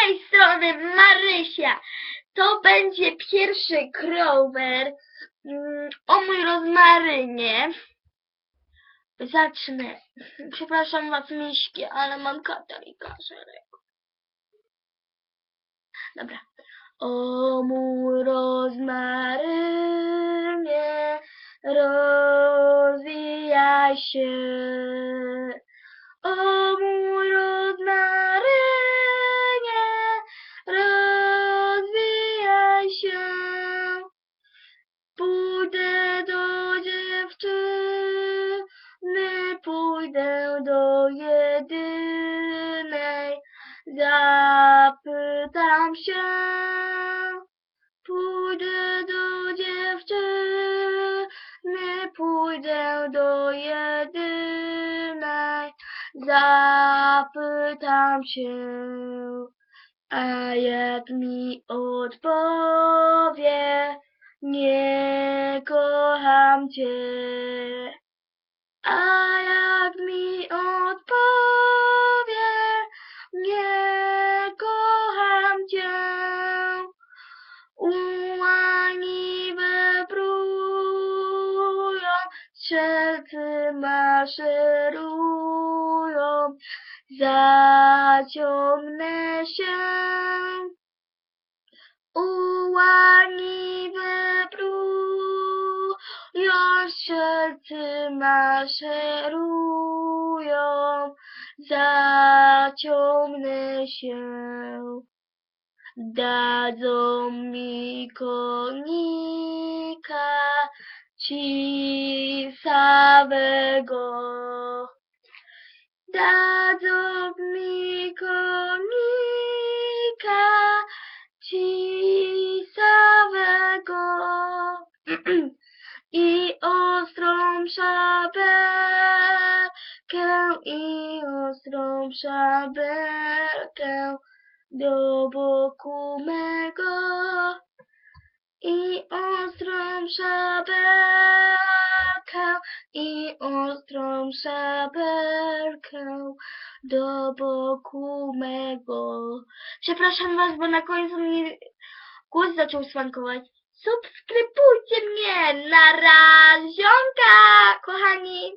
tej strony Marysia. To będzie pierwszy crower mm, o mój rozmarynie. Zacznę. Przepraszam was miśki, ale mam katar i kaszelek. Dobra. O mój rozmarynie rozwijaj się. O mój rozmarynie do jedynej, zapytam się. Pójdę do dziewczyny, pójdę do jedynej, zapytam się. A jak mi odpowie, nie kocham cię. A strzelcy maszerują, zaciągnę się. Ułani wybrują, strzelcy maszerują, zaciągnę się. Dadzą mi konika cisawego. Dadzą mi konika cisawego i ostrą szabelkę i ostrą szabelkę do boku mego i ostrą szabelkę ostrą szabelkę do boku mego. Przepraszam was, bo na końcu mi głos zaczął swankować. Subskrybujcie mnie! Na razionka, kochani!